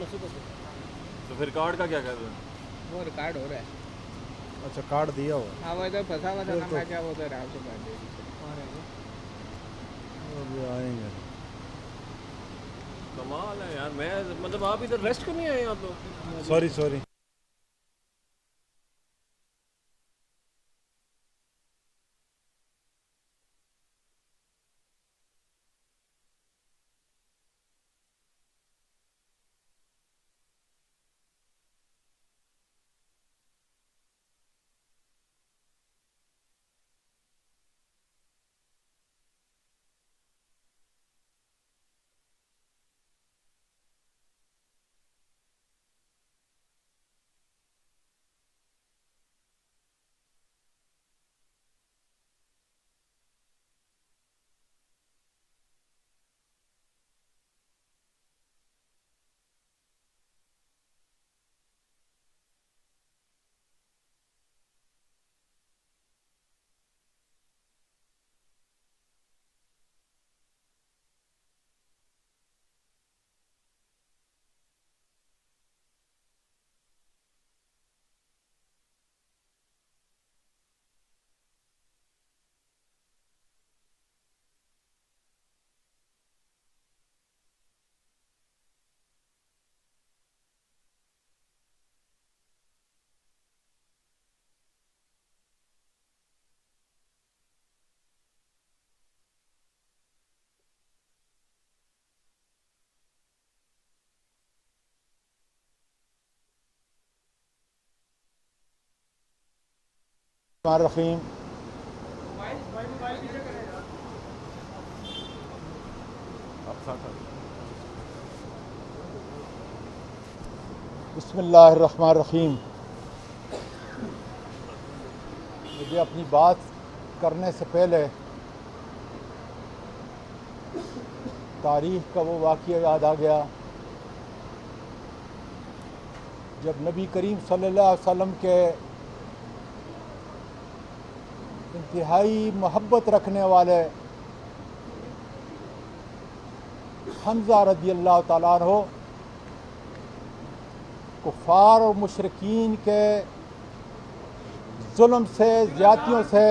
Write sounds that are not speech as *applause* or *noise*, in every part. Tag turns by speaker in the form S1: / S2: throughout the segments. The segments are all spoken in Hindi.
S1: तो फिर कार्ड का क्या कर रहे हैं?
S2: वो रिकॉर्ड हो रहा है।
S3: अच्छा कार्ड दिया हुआ।
S2: हाँ वो इधर फंसा हुआ था ना
S3: तो-
S2: मैं क्या वो आराम से बात दे दी। और है वो।
S3: अभी आएँगे।
S1: कमाल है यार मैं मतलब आप इधर रेस्ट करने आए आप लोग?
S3: सॉरी सॉरी रहीम बसमीम मुझे अपनी बात करने से पहले तारीख का वो वाक़ याद आ गया। जब नबी करीम सल्लल्लाहु अलैहि वसल्लम के इंतहाई मोहब्बत रखने वाले हमज़ा रदी अल्लाह ताला हो कुफ़ार और मुशरकिन के जुल्म से, ज़्यादतियों से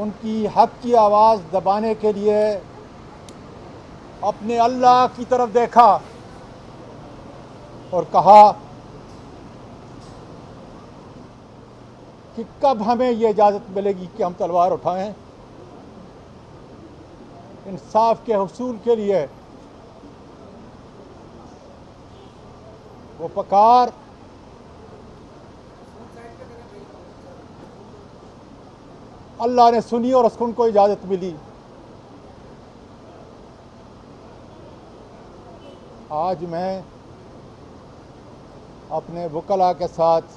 S3: उनकी हक की आवाज़ दबाने के लिए अपने अल्लाह की तरफ़ देखा और कहा कि कब हमें ये इजाज़त मिलेगी कि हम तलवार उठाएँ? इंसाफ के हसूल के लिए वो पकार। अल्लाह ने सुनी और उसको उनको इजाज़त मिली। आज मैं अपने वकला के साथ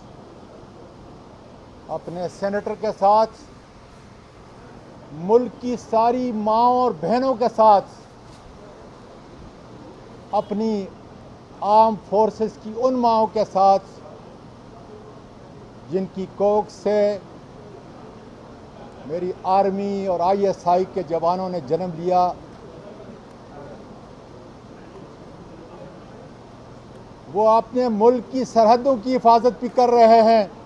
S3: अपने सेनेटर के साथ, मुल्क की सारी माँओं और बहनों के साथ, अपनी आर्म फोर्सेस की उन माओं के साथ, जिनकी कोख से मेरी आर्मी और आईएसआई के जवानों ने जन्म लिया। वो अपने मुल्क की सरहदों की हिफाजत भी कर रहे हैं।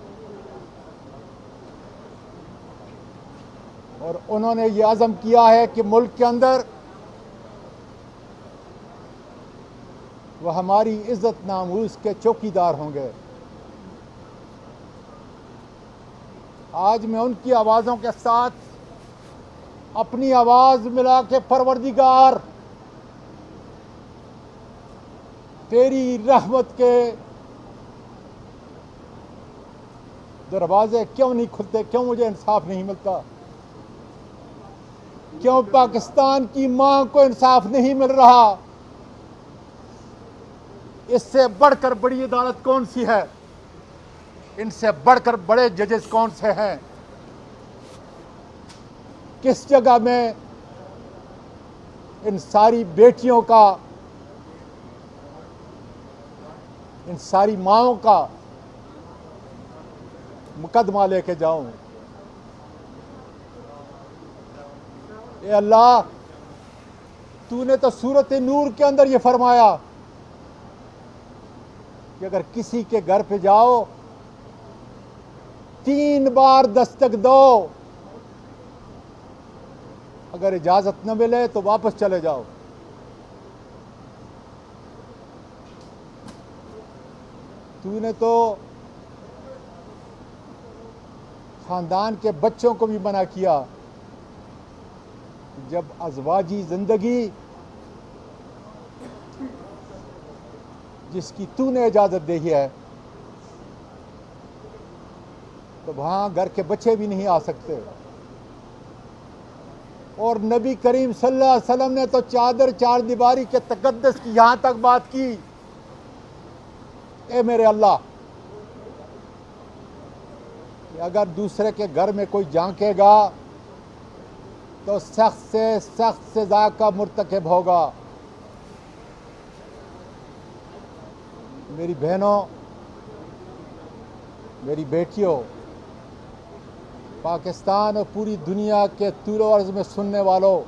S3: और उन्होंने ये आज़म किया है कि मुल्क के अंदर वह हमारी इज़्ज़त नामूस के चौकीदार होंगे। आज मैं उनकी आवाज़ों के साथ अपनी आवाज़ मिला के परवरदिगार, तेरी रहमत के दरवाजे क्यों नहीं खुलते, क्यों मुझे इंसाफ नहीं मिलता? क्यों पाकिस्तान की माँ को इंसाफ नहीं मिल रहा? इससे बढ़कर बड़ी अदालत कौन सी है? इनसे बढ़कर बड़े जजेस कौन से हैं? किस जगह में इन सारी बेटियों का, इन सारी माओं का मुकदमा लेके जाऊँ? ए अल्लाह, तूने तो सूरत नूर के अंदर ये फरमाया कि अगर किसी के घर पे जाओ, तीन बार दस्तक दो। अगर इजाज़त न मिले तो वापस चले जाओ। तूने तो खानदान के बच्चों को भी मना किया। जब अजवाजी ज़िंदगी जिसकी तूने इजाज़त दी है तो वहाँ घर के बच्चे भी नहीं आ सकते। और नबी करीम सल्लल्लाहु अलैहि वसल्लम ने तो चादर चार दीवारी के तकदस की यहाँ तक बात की। ए मेरे अल्लाह अगर दूसरे के घर में कोई झांकेगा तो सख्त से सख्त सजा का मुर्तकब होगा। मेरी बहनों, मेरी बेटियों, पाकिस्तान और पूरी दुनिया के तूलो अर्ज़ में सुनने वालों,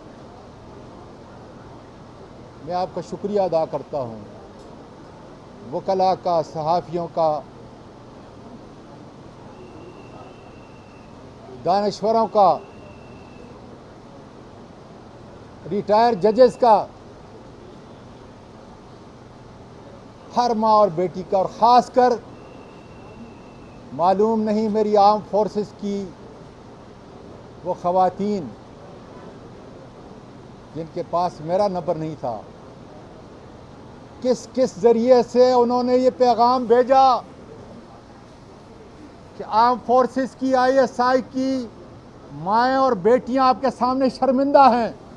S3: मैं आपका शुक्रिया अदा करता हूँ। वकला का, सहाफ़ियों का, दानश्वरों का रिटायर जजेस का हर माँ और बेटी का, और ख़ास कर मालूम नहीं मेरी आर्म फोर्सेस की वो ख़वातीन, जिनके पास मेरा नंबर नहीं था। किस किस ज़रिए से उन्होंने ये पैगाम भेजा कि आर्म फोर्सेस की, आईएसआई की माएँ और बेटियाँ आपके सामने शर्मिंदा हैं?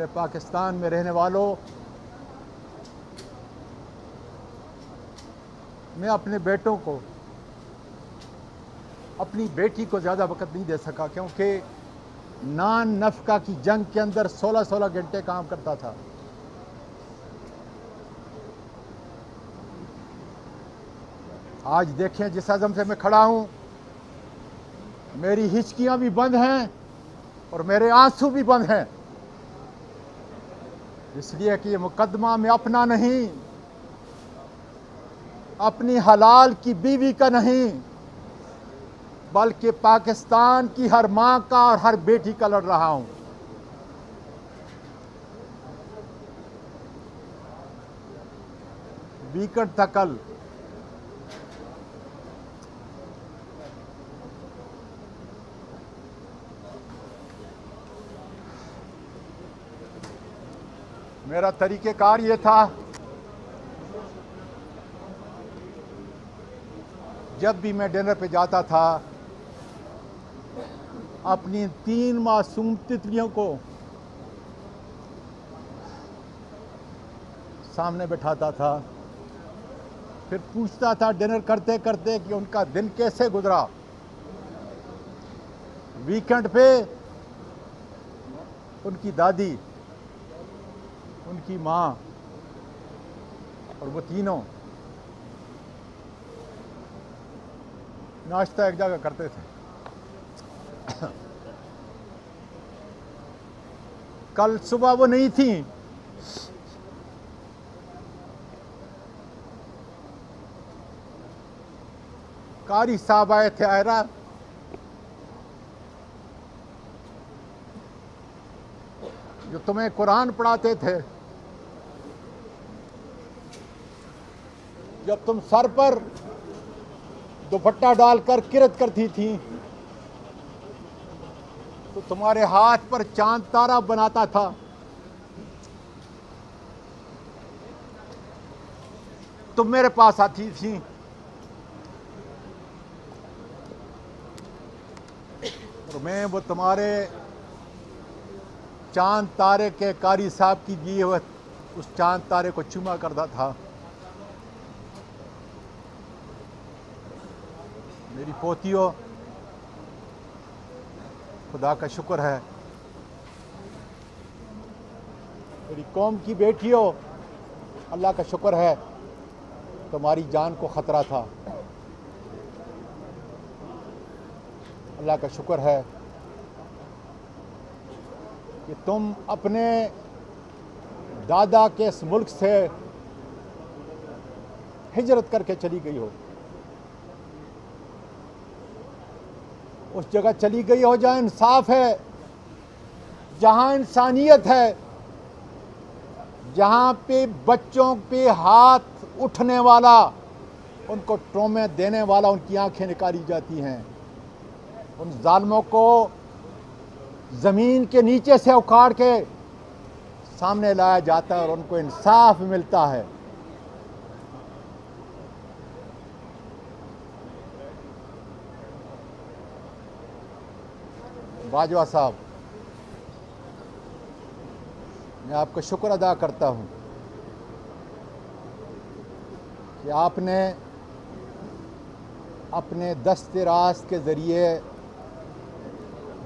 S3: मेरे पाकिस्तान में रहने वालों, मैं अपने बेटों को, अपनी बेटी को ज़्यादा वक्त नहीं दे सका, क्योंकि नान नफका की जंग के अंदर 16-16 घंटे काम करता था। आज देखें, जिस आज़म से मैं खड़ा हूँ, मेरी हिचकियाँ भी बंद हैं और मेरे आँसू भी बंद हैं। इसलिए कि मुकदमा में अपना नहीं, अपनी हलाल की बीवी का नहीं, बल्कि पाकिस्तान की हर माँ का और हर बेटी का लड़ रहा हूँ। वीकेंड था कल मेरा तरीक़ेकार ये था, जब भी मैं डिनर पे जाता था, अपनी तीन मासूम तितलियों को सामने बैठाता था, फिर पूछता था डिनर करते करते कि उनका दिन कैसे गुजरा। वीकेंड पे उनकी दादी उनकी माँ और वो तीनों नाश्ता एक जगह करते थे। *coughs* कल सुबह वो नहीं थी। कारी साहब आए थे, आयरा। जो तुम्हें कुरान पढ़ाते थे जब तुम सर पर दुपट्टा डालकर किरत करती थी तो तुम्हारे हाथ पर चाँद तारा बनाता था। तुम मेरे पास आती थी। और मैं वो तुम्हारे चाँद तारे के कारी साहब की दिए हुए उस चाँद तारे को चुमा करता था। पोतियों, खुदा का शुक्र है। मेरी कौम की बेटियों, अल्लाह का शुक्र है, तुम्हारी जान को ख़तरा था। अल्लाह का शुक्र है कि तुम अपने दादा के इस मुल्क से हिजरत करके चली गई हो। उस जगह चली गई हो जहाँ इंसाफ है, जहाँ इंसानियत है, जहाँ पे बच्चों पे हाथ उठने वाला, उनको ट्रोमे देने वाला, उनकी आँखें निकाली जाती हैं। उन जालमों को ज़मीन के नीचे से उखाड़ के सामने लाया जाता है और उनको इंसाफ मिलता है। बाजवा साहब, मैं आपका शुक्र अदा करता हूँ कि आपने अपने दस्त रास्त के ज़रिए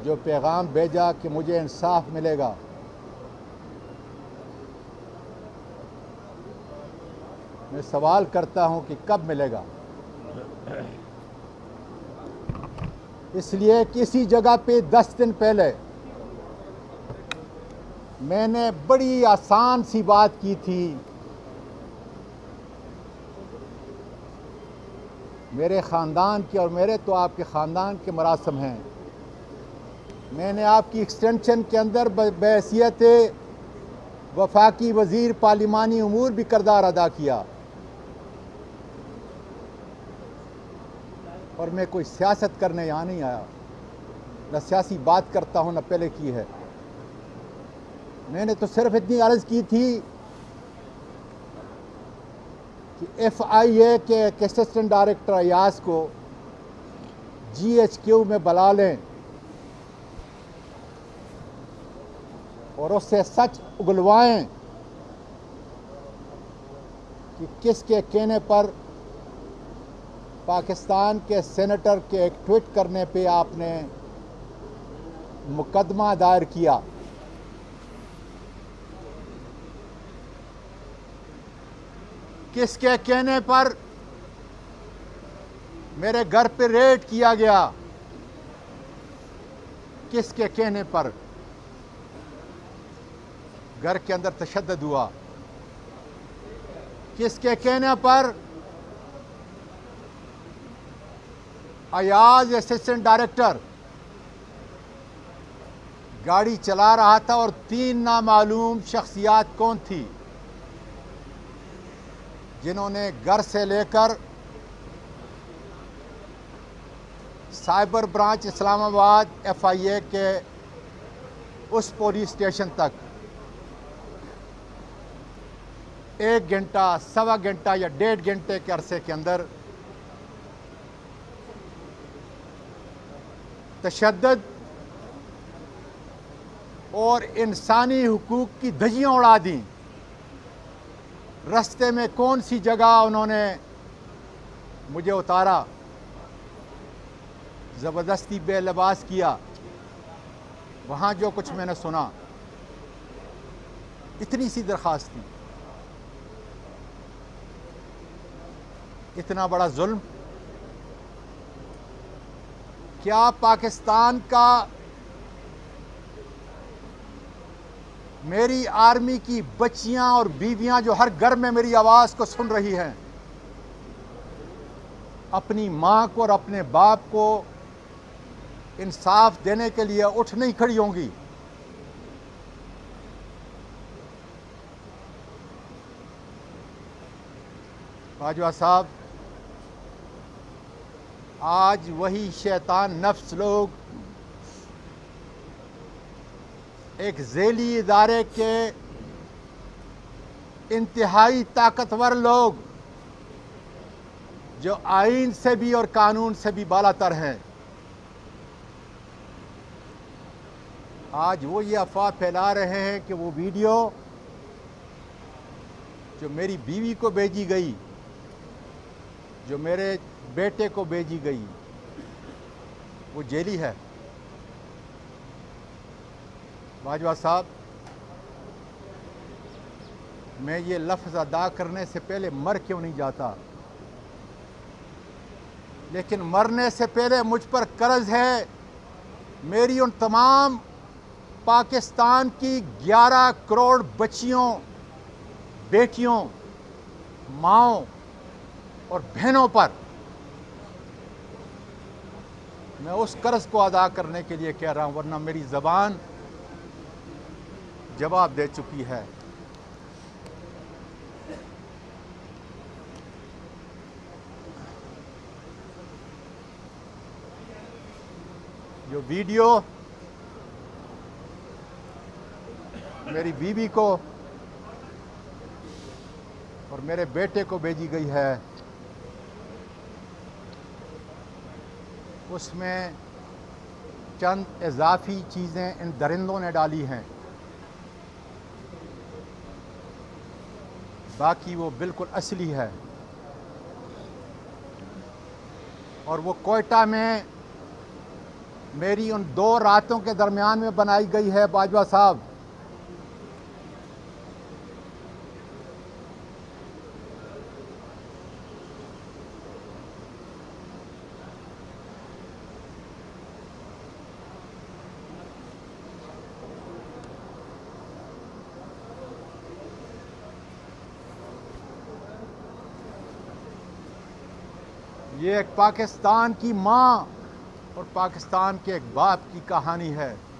S3: जो पैगाम भेजा कि मुझे इंसाफ मिलेगा, मैं सवाल करता हूँ कि कब मिलेगा। इसलिए किसी जगह पे दस दिन पहले मैंने बड़ी आसान सी बात की थी। मेरे ख़ानदान के और मेरे तो आपके ख़ानदान के मरासम हैं। मैंने आपकी एक्सटेंशन के अंदर बहसीत वफाकी वज़ीर, पार्लिमानी अमूर भी करदार अदा किया। और मैं कोई सियासत करने यहाँ नहीं आया। न सियासी बात करता हूँ, न पहले की है। मैंने तो सिर्फ़ इतनी अर्ज़ की थी कि एफ़ आई ए के असिस्टेंट डायरेक्टर अयास को जी एच क्यू में बुला लें और उससे सच उगलवाएँ कि किसके कहने पर पाकिस्तान के सेनेटर के एक ट्वीट करने पे आपने मुकदमा दायर किया। किसके कहने पर मेरे घर पे रेड किया गया? किसके कहने पर? घर के अंदर तशद हुआ। किसके कहने पर? अयाज असिस्टेंट डायरेक्टर गाड़ी चला रहा था और तीन नामालूम शख्सियात कौन थी? जिन्होंने घर से लेकर साइबर ब्रांच इस्लामाबाद एफआईए के उस पुलिस स्टेशन तक। एक घंटा, सवा घंटा या डेढ़ घंटे के अरसे के अंदर तशद और इंसानी हकूक़ की धजियाँ उड़ा दी। रस्ते में कौन सी जगह उन्होंने मुझे उतारा? ज़बरदस्ती बेलबास किया। वहाँ जो कुछ मैंने सुना, इतनी सी दरख्वास्त थी इतना बड़ा जुल्म क्या पाकिस्तान का मेरी आर्मी की बच्चियाँ और बीवियाँ जो हर घर में मेरी आवाज़ को सुन रही हैं, अपनी माँ को और अपने बाप को इंसाफ देने के लिए उठ नहीं खड़ी होंगी। बाजवा साहब आज वही शैतान नफ्स लोग एक झेली इदारे के इंतहाई ताकतवर लोग जो आइन से भी और कानून से भी बालातर हैं। आज वो ये अफवाह फैला रहे हैं कि वो वीडियो जो मेरी बीवी को भेजी गई, जो मेरे बेटे को भेजी गई। वो जेली है। बाजवा साहब, मैं ये लफ्ज़ अदा करने से पहले मर क्यों नहीं जाता? लेकिन मरने से पहले मुझ पर कर्ज है। मेरी उन तमाम पाकिस्तान की 11 करोड़ बच्चियों, बेटियों, माओ और बहनों पर मैं उस कर्ज को अदा करने के लिए कह रहा हूँ, वरना मेरी ज़बान जवाब दे चुकी है। जो वीडियो मेरी बीवी को और मेरे बेटे को भेजी गई है उसमें चंद इजाफी चीज़ें इन दरिंदों ने डाली हैं। बाकी वो बिल्कुल असली है। और वो कोयटा में मेरी उन दो रातों के दरमियान में बनाई गई है बाजवा साहब। ये एक पाकिस्तान की माँ और पाकिस्तान के एक बाप की कहानी है।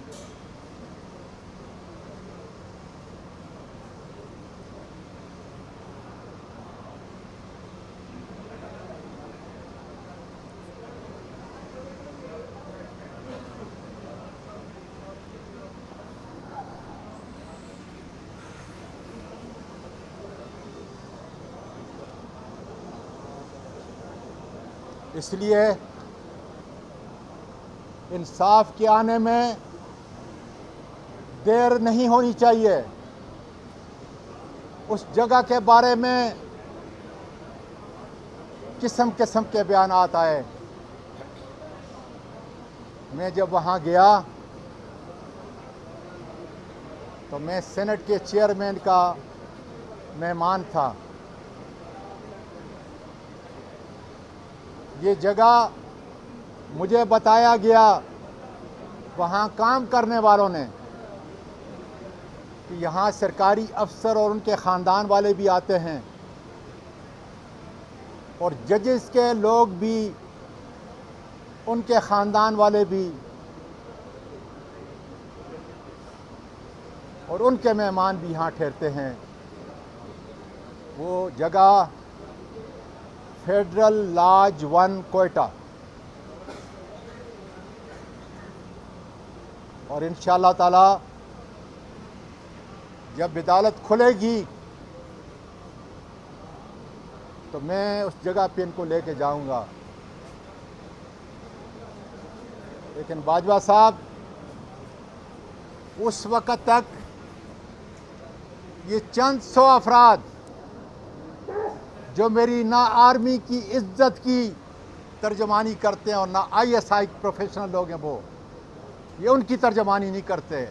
S3: इसलिए इंसाफ के आने में देर नहीं होनी चाहिए। उस जगह के बारे में किस्म किस्म के बयान आए। मैं जब वहाँ गया तो मैं सेनेट के चेयरमैन का मेहमान था। ये जगह मुझे बताया गया, वहाँ काम करने वालों ने, कि यहाँ सरकारी अफसर और उनके ख़ानदान वाले भी आते हैं। और जजेस के लोग भी, उनके ख़ानदान वाले भी, और उनके मेहमान भी यहाँ ठहरते हैं। वो जगह फेडरल लाज वन कोयटा और इन ताला, जब अदालत खुलेगी तो मैं उस जगह पे इनको लेके जाऊँगा। लेकिन बाजवा साहब, उस वक़्त तक ये चंद सौ अफराद जो मेरी ना आर्मी की इज़्ज़त की तर्जमानी करते हैं और ना आईएसआई प्रोफेशनल लोग हैं वो, ये उनकी तर्जमानी नहीं करते।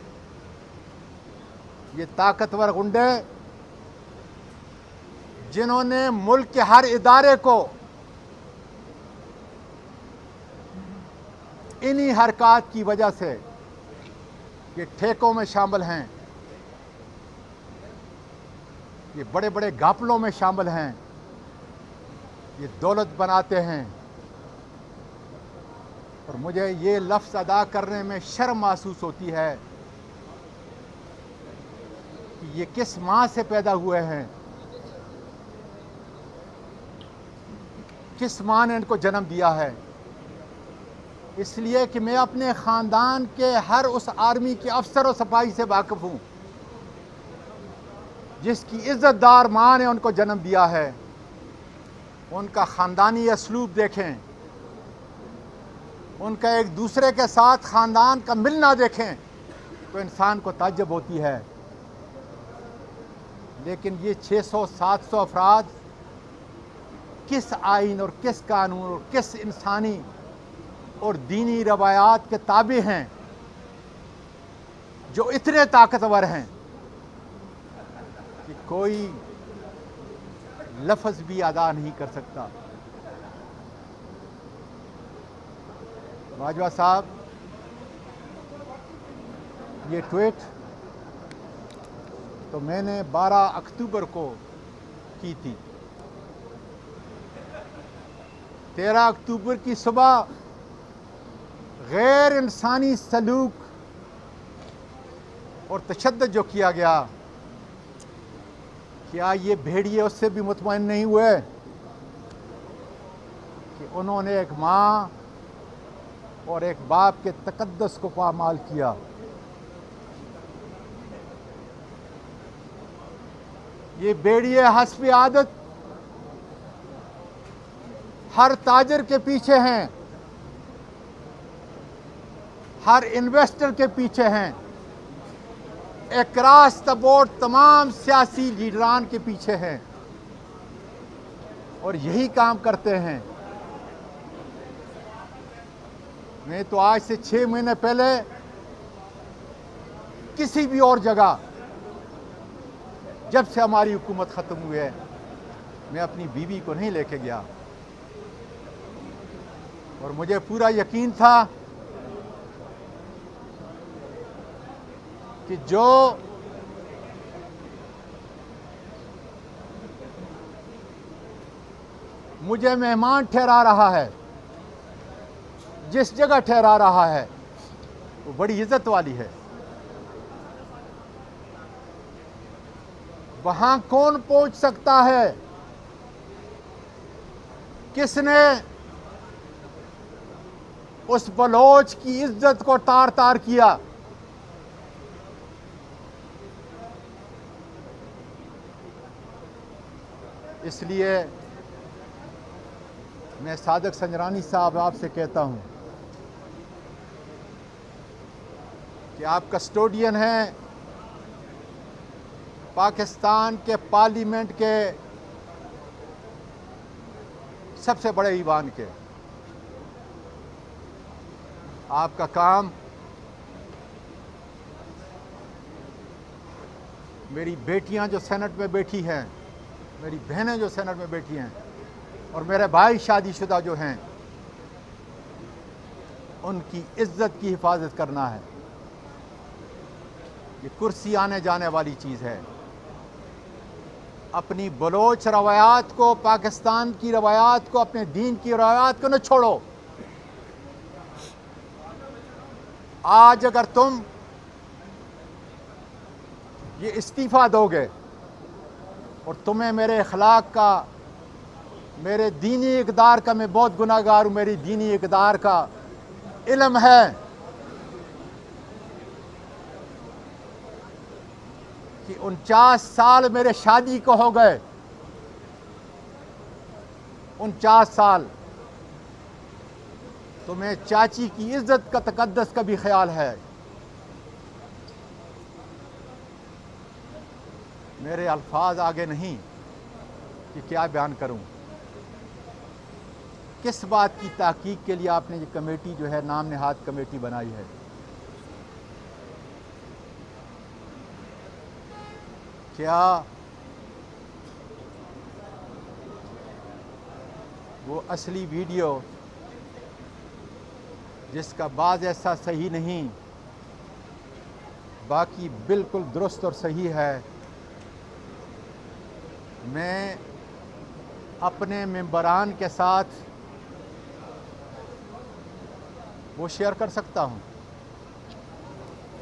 S3: ये ताकतवर गुंडे जिन्होंने मुल्क के हर इदारे को इन्हीं हरकत की वजह से ये ठेकों में शामिल हैं, ये बड़े बड़े घापलों में शामिल हैं। ये दौलत बनाते हैं। और मुझे ये लफ्ज़ अदा करने में शर्म महसूस होती है कि ये किस माँ से पैदा हुए हैं। किस माँ ने इनको जन्म दिया है। इसलिए कि मैं अपने ख़ानदान के हर उस आर्मी के अफसर और सफ़ाई से वाकिफ़ हूँ, जिसकी इज़्ज़तदार माँ ने उनको जन्म दिया है। उनका ख़ानदानी असलूब देखें। उनका एक दूसरे के साथ ख़ानदान का मिलना देखें तो इंसान को ताजब होती है। लेकिन ये 600-700 सौ अफराद किस आइन और किस कानून और किस इंसानी और दीनी रवायात के ताबे हैं, जो इतने ताकतवर हैं कि कोई लफ्ज़ भी अदा नहीं कर सकता। बाजवा साहब, ये ट्वीट तो मैंने 12 अक्टूबर को की थी। 13 अक्टूबर की सुबह गैर इंसानी सलूक और तशद जो किया गया क्या ये भेड़िए उससे भी मुतमिन नहीं हुए? कि उन्होंने एक माँ और एक बाप के तकदस को पामाल किया। ये बेड़िए हसब आदत हर ताजर के पीछे हैं, हर इन्वेस्टर के पीछे हैं। एकरास द बोर्ड तमाम सियासी लीडरान के पीछे हैं और यही काम करते हैं। मैं तो आज से छह महीने पहले किसी भी और जगह जब से हमारी हुकूमत ख़त्म हुई है, मैं अपनी बीवी को नहीं लेके गया। और मुझे पूरा यकीन था कि जो मुझे मेहमान ठहरा रहा है, जिस जगह ठहरा रहा है, वो बड़ी इज़्ज़त वाली है। वहाँ कौन पहुँच सकता है? किसने उस बलोच की इज़्ज़त को तार तार किया? इसलिए मैं सादक संजरानी साहब आपसे कहता हूँ कि आप कस्टोडियन हैं, पाकिस्तान के पार्लियामेंट के सबसे बड़े ईवान के। आपका काम मेरी बेटियाँ जो सेनेट में बैठी हैं मेरी बहनें जो सेनेट में बैठी हैं और मेरे भाई शादीशुदा जो हैं, उनकी इज़्ज़त की हिफाजत करना है। ये कुर्सी आने जाने वाली चीज़ है। अपनी बलोच रवायात को, पाकिस्तान की रवायात को, अपने दीन की रवायात को न छोड़ो। आज अगर तुम ये इस्तीफ़ा दोगे और तुम्हें मेरे अखलाक का, मेरे दीनी इकदार का मैं बहुत गुनागार हूँ, मेरी दीनी इकदार का इलम है। कि उनचास साल मेरे शादी को हो गए। उनचास साल। तुम्हें चाची की इज़्ज़त का तकदस का भी ख्याल है। मेरे अल्फाज आगे नहीं कि क्या बयान करूँ। किस बात की ताकीक के लिए आपने ये कमेटी जो है नाम नहाद कमेटी बनाई है? क्या वो असली वीडियो जिसका बाज ऐसा सही नहीं, बाकी बिल्कुल दुरुस्त और सही है मैं अपने मेम्बरान के साथ वो शेयर कर सकता हूँ।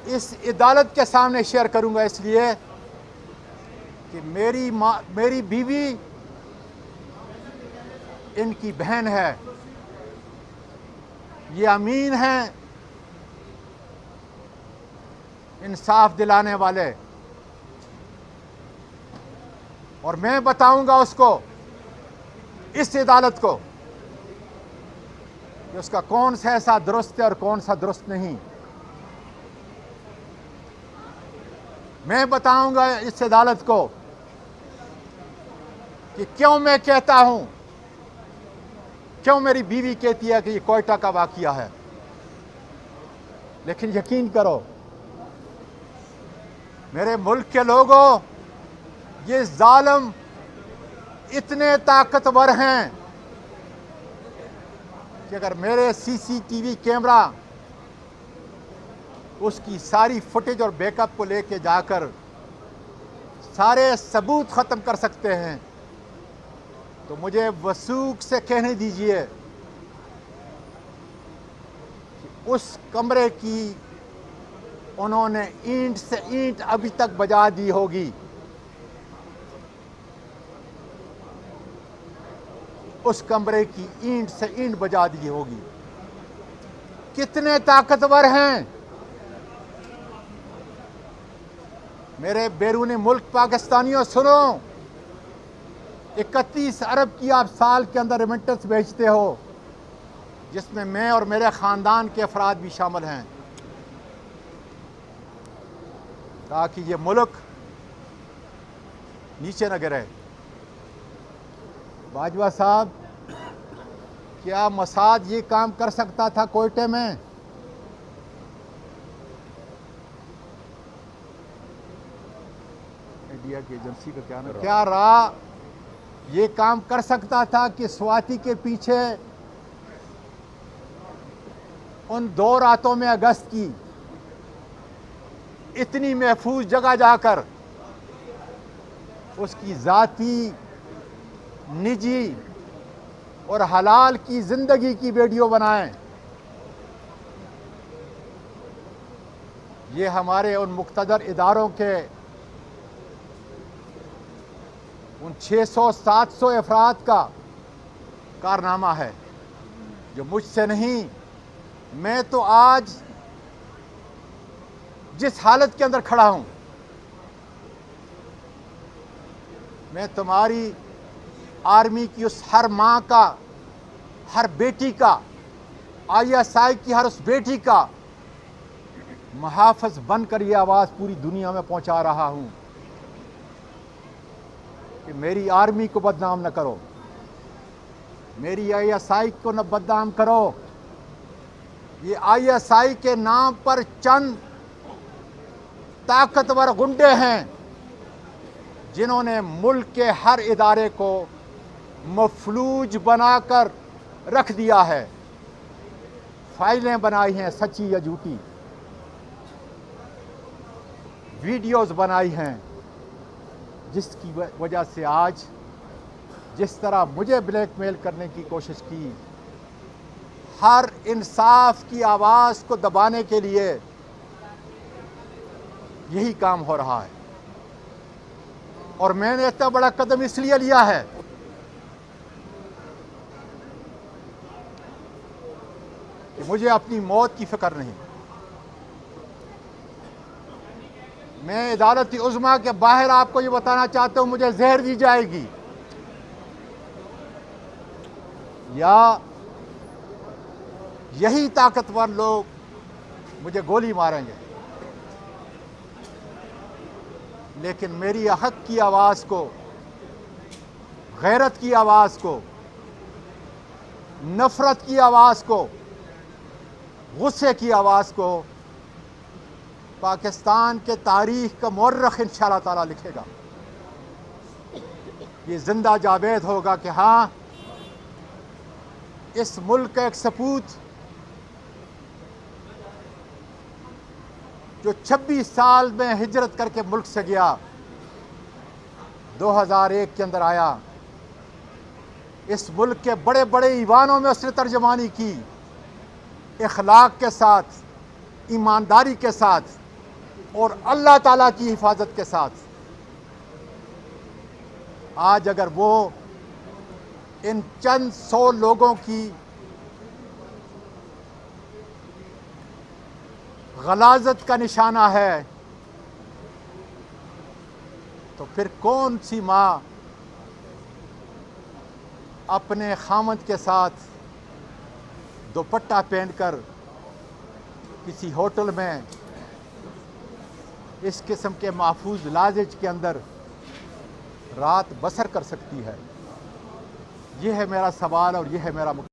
S3: इस अदालत के सामने शेयर करूँगा इसलिए कि मेरी माँ, मेरी बीवी, इनकी बहन है। ये अमीन हैं, इंसाफ दिलाने वाले। और मैं बताऊँगा उसको, इस अदालत को, कि उसका कौन सा ऐसा दुरुस्त है और कौन सा दुरुस्त नहीं। मैं बताऊँगा इस अदालत को कि क्यों मैं कहता हूँ, क्यों मेरी बीवी कहती है कि ये कोयटा का वाकिया है। लेकिन यकीन करो, मेरे मुल्क के लोगों ये जालम इतने ताकतवर हैं कि अगर मेरे सीसीटीवी कैमरा उसकी सारी फुटेज और बैकअप को लेके जाकर सारे सबूत ख़त्म कर सकते हैं तो मुझे वसूख से कहने दीजिए उस कमरे की उन्होंने ईंट से ईंट अभी तक बजा दी होगी। उस कमरे की ईंट से ईंट बजा दी होगी। कितने ताकतवर हैं। मेरे बैरूनी मुल्क पाकिस्तानियों, सुनो। इकतीस अरब की आप साल के अंदर रेमिटेंस भेजते हो, जिसमें मैं और मेरे ख़ानदान के अफराद भी शामिल हैं। ताकि ये मुल्क नीचे न गिरे। बाजवा साहब क्या मसाद ये काम कर सकता था कोयटे में? इंडिया की एजेंसी का क्या नाम? क्या रहा? ये काम कर सकता था कि स्वाति के पीछे उन दो रातों में अगस्त की इतनी महफूज जगह जाकर उसकी ज़ाती निजी और हलाल की ज़िंदगी की वीडियो बनाएँ। ये हमारे उन मुख्तर इदारों के उन 600-700 अफराद का कारनामा है, जो मुझसे नहीं, मैं तो आज जिस हालत के अंदर खड़ा हूँ, मैं तुम्हारी आर्मी की उस हर माँ का, हर बेटी का आईएसआई की हर उस बेटी का महाफज बनकर ये आवाज़ पूरी दुनिया में पहुँचा रहा हूँ कि मेरी आर्मी को बदनाम न करो, मेरी आईएसआई को न बदनाम करो। ये आईएसआई के नाम पर चंद ताकतवर गुंडे हैं जिन्होंने मुल्क के हर इदारे को मफलूज बनाकर रख दिया है। फाइलें बनाई हैं सच्ची या झूठी। वीडियोस बनाई हैं, जिसकी वजह से आज जिस तरह मुझे ब्लैकमेल करने की कोशिश की, हर इंसाफ की आवाज़ को दबाने के लिए यही काम हो रहा है। और मैंने इतना बड़ा कदम इसलिए लिया है कि मुझे अपनी मौत की फ़िक्र नहीं। मैं अदालती उजमा के बाहर आपको ये बताना चाहता हूँ, मुझे जहर दी जाएगी। या यही ताकतवर लोग मुझे गोली मारेंगे। लेकिन मेरी हक की आवाज़ को, गैरत की आवाज़ को, नफ़रत की आवाज़ को गुस्से की आवाज़ को पाकिस्तान के तारीख का मर्रख इन ताला लिखेगा। ये ज़िंदा जावेद होगा कि हाँ इस मुल्क का एक सपूत जो 26 साल में हिजरत करके मुल्क से गया 2001 के अंदर आया। इस मुल्क के बड़े बड़े ईवानों में उसने तर्जमानी की। इखलाक के साथ, ईमानदारी के साथ और अल्लाह ताला की हिफाजत के साथ। आज अगर वो इन चंद सौ लोगों की गलाजत का निशाना है तो फिर कौन सी माँ अपने खामद के साथ दुपट्टा पहनकर किसी होटल में इस किस्म के महफूज लाजिज के अंदर रात बसर कर सकती है। यह है मेरा सवाल और यह है मेरा